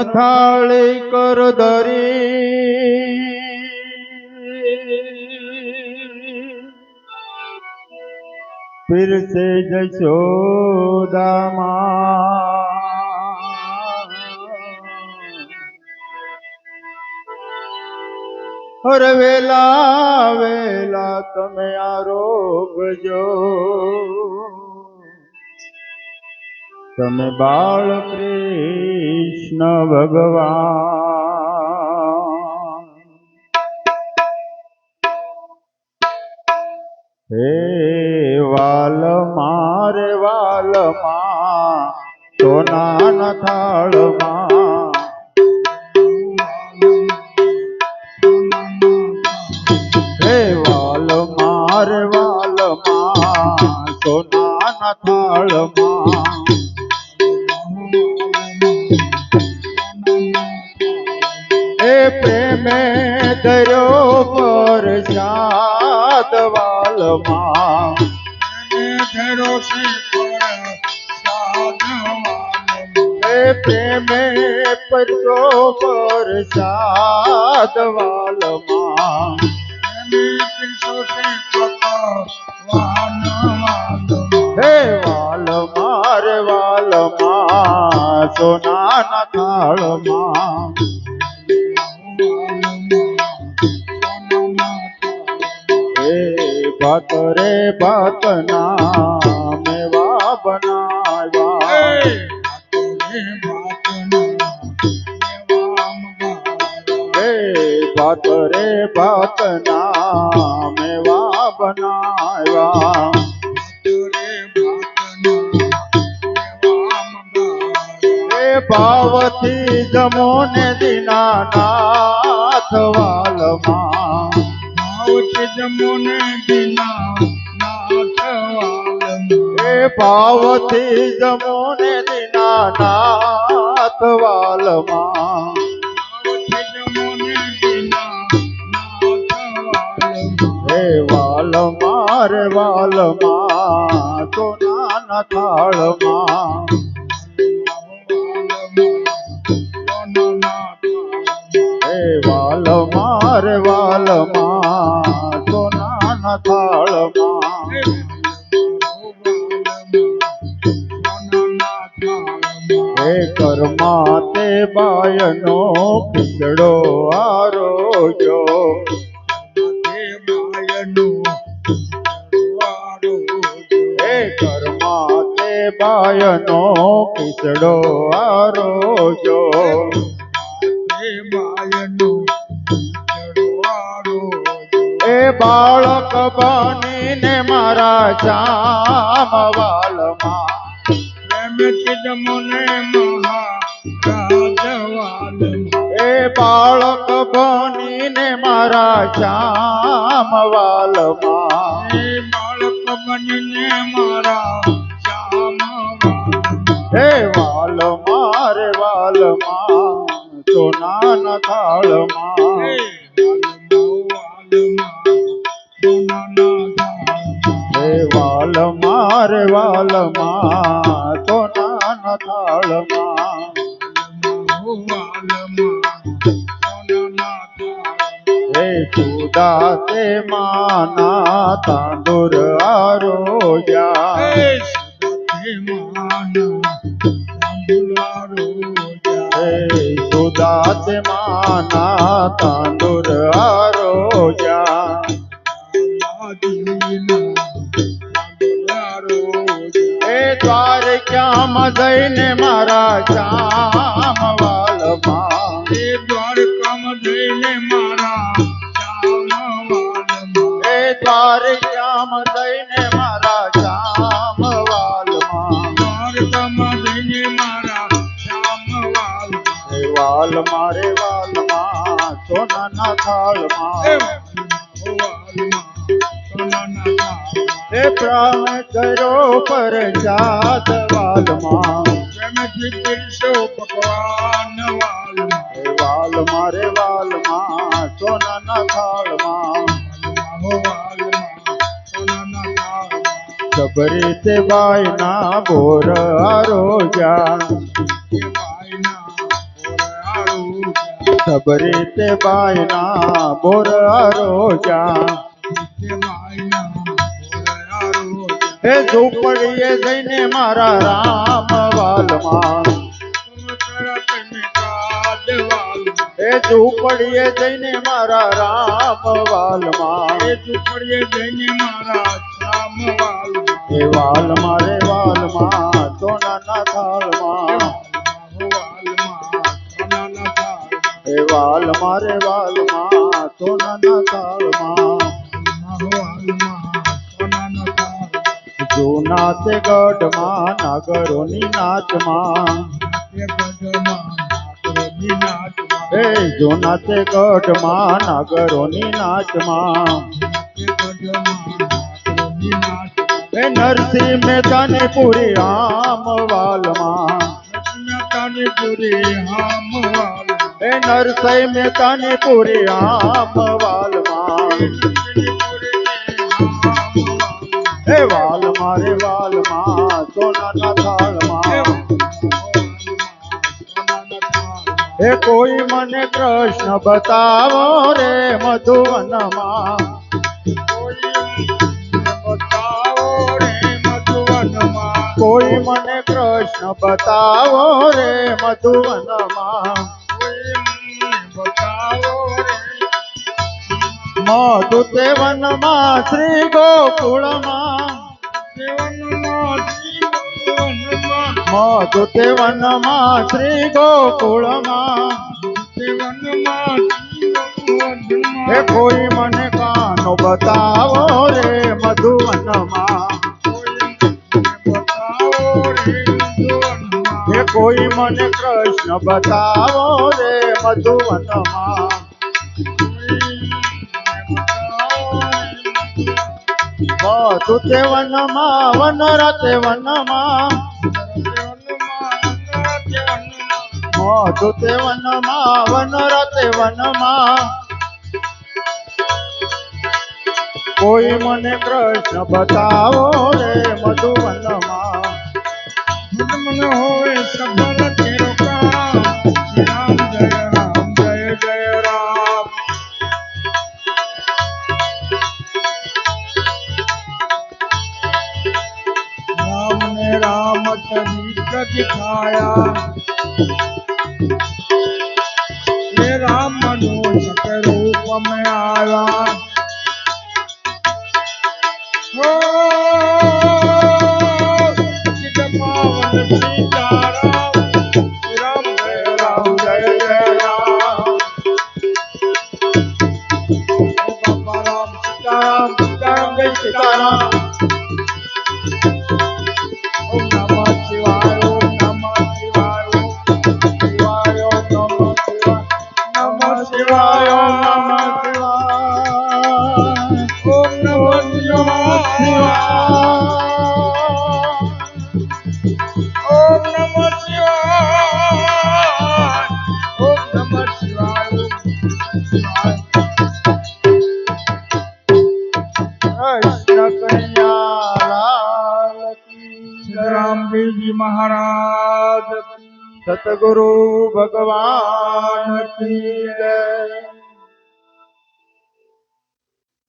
થાળી કર દરી. ફિરસે જશોદામાં હર વેલા વેલા તમે આ રોગ જો. તમે બાળ કૃષ્ણ ભગવાન. હે વાલ મારે વાલમાં સોના થાળમાં વાલમાં સોના થાળમાં દર્યો પર સાત વાલમાં. એ પ્રેમે પરસો પર સાત વાલમાં. હે વાલ મારે વાલમાં સોનાના થાળમાં. ભાત રે ભાતના મેવા બનાવ્યા ભાત રે ભાતના મેવા બનાવ્યા ભાવથી જમો ને દીનાનાથ વાલમાં. જમોને બિના નાથ હે ભાવથી જમો ને દીનાનાથ વાલમાં હે વાલ મારે વાલમાં સોનાના થાળમાં. હે વાલ મારે વાલમાં સોનાના થાળમાં. હે કર્મા તે બાયનો ખીચડો આરોગ્યો. હે કર્મા તે બાયનો ખીચડો આરોગ્યો. એ બાળક બનીને મારા જામ વાલમાં. એ બાળક બનીને મારા શ્યામ વાલમાં હે વાલ મારે વાલમાં સોનાના થાળમાં. હે વાલ મારે વાલમાં સોનાના થાળમાં. હે સુદા તે માના તાંદુર આરોગ્યા. હે સુદા તે માના તાંદુર આરોગ્યા. એ દ્વારકામાં જઈને મારા શ્યામ થાળમાં હે પ્રાણ કરો પર જાત વાલમાં ભગવાન વાલ એ વાલ મારે વાલમાં સોનાના થાળમાં. સબરી તે બાઈના બોર આરોગ્યા સબરી તે બાયના બોર આરોગ્યા તે માયના બોલાયા રોજ. હે ઝૂંપડીએ જઈને મારા રામ વાલમાં તુમ તરત મિટાદ વાલમાં. હે ઝૂંપડીએ જઈને મારા રામ વાલમાં એ ઝૂંપડીએ જઈને મારા શ્યામ વાલ, મારે વાલમાં, સોનાના થાળમાં. જૂના તે ગઢમાં, નાગરોની નાચમાં. હે જૂના તે ગઢમાં, નાગરોની નાચમાં. હે નરસિંહ મહેતાની પૂરી આમ વાલમાં લક્ષ્મીતાની પૂરી હામ વાલમાં. હે નરસિંહ મહેતાની પૂરી આમ વાલમાં. હે વાલ મારે વાલમાં, સોનાના થાળમાં. હે કોઈ મને કૃષ્ણ બતાવો રે મધુવનમાં. કોઈ મને કૃષ્ણ બતાવો રે મધુવનમાં. મધુ તે વનમાં શ્રી ગોકુળમાં. મધુ તે વનમાં શ્રી ગોકુળમાં. હે કોઈ મને કાનો બતાવો રે મધુવનમાં. હે કોઈ મને કૃષ્ણ બતાવો રે મધુવનમાં. તે વનમાં વનરતે વનમાં તે વનમાં વનરતે વનમાં કોઈ મને કૃષ્ણ બતાવો રે મધુવનમાં. મને હોય સફળ Lord. Oh, Ram Ram. Ram Namah Shivaya, Namah Shivaya, Namah Shivaya. महाराज सतगुरु भगवान की